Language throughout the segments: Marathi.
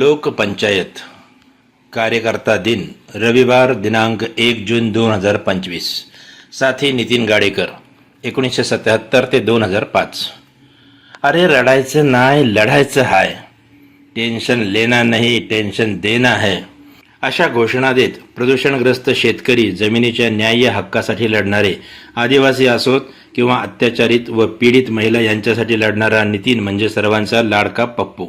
लोकपंचायत कार्यकर्ता दिन रविवार दिनांक एक जून दोन हजार पंचवीस. साथी नितीन गाडेकर एकोणीसशे सत्याहत्तर ते दोन हजार पाच. अरे रडायचं नाही लढायचं हाय. टेन्शन लेना नाही टेन्शन देना है. अशा घोषणा देत प्रदूषणग्रस्त शेतकरी जमिनीच्या न्याय्य हक्कासाठी लढणारे आदिवासी असोत किंवा अत्याचारित व पीडित महिला यांच्यासाठी लढणारा नितीन म्हणजे सर्वांचा लाडका पप्पू.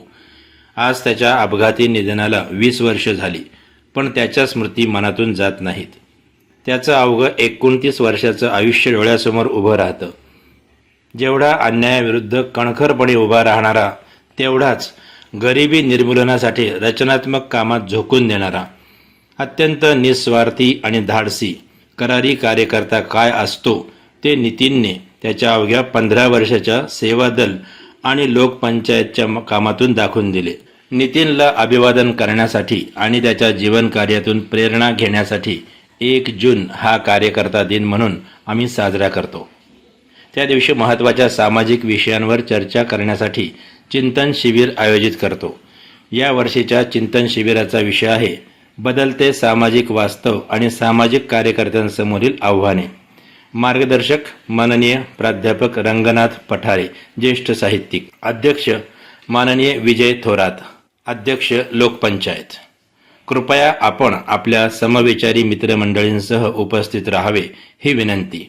आज त्याच्या अपघाती निधनाला वीस वर्ष झाली पण त्याच्या स्मृती मनातून जात नाहीत. त्याचं अवघं एकोणतीस वर्षाचं आयुष्य डोळ्यासमोर उभं राहतं. जेवढा अन्यायाविरुद्ध कणखरपणे उभा राहणारा तेवढाच गरिबी निर्मूलनासाठी रचनात्मक कामात झोकून देणारा अत्यंत निस्वार्थी आणि धाडसी करारी कार्यकर्ता काय असतो ते नितीनने त्याच्या अवघ्या पंधरा वर्षाच्या सेवादल आणि लोकपंचायतच्या कामातून दाखवून दिले. नितीनला अभिवादन करण्यासाठी आणि त्याच्या जीवनकार्यातून प्रेरणा घेण्यासाठी एक जून हा कार्यकर्ता दिन म्हणून आम्ही साजरा करतो. त्या दिवशी महत्त्वाच्या सामाजिक विषयांवर चर्चा करण्यासाठी चिंतन शिबिर आयोजित करतो. या वर्षीच्या चिंतन शिबिराचा विषय आहे बदलते सामाजिक वास्तव आणि सामाजिक कार्यकर्त्यांसमोरील आव्हाने. मार्गदर्शक माननीय प्राध्यापक रंगनाथ पठारे ज्येष्ठ साहित्यिक. अध्यक्ष माननीय विजय थोरात. अध्यक्ष लोकपंचायत. कृपया आपण आपल्या समविचारी मित्रमंडळींसह उपस्थित राहावे ही विनंती.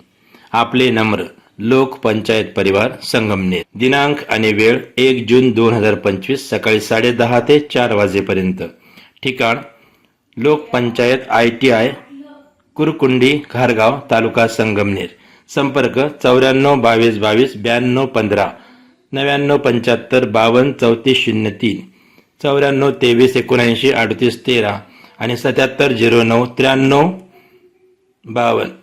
आपले नम्र लोकपंचायत परिवार संगमनेर. दिनांक आणि वेळ एक जून दोन हजार पंचवीस सकाळी साडेदहा ते चार वाजेपर्यंत. ठिकाण Lokpanchayat I T I Kurkundi Khargaon तालुका संगमनेर. संपर्क चौऱ्याण्णव बावीस बावीस ब्याण्णव पंधरा नव्याण्णव पंच्याहत्तर बावन्न चौतीस शून्य तीन. चौऱ्याण्णव तेवीस एकोणऐंशी अडतीस तेरा आणि सत्याहत्तर झिरो नऊ त्र्याण्णव बावन्न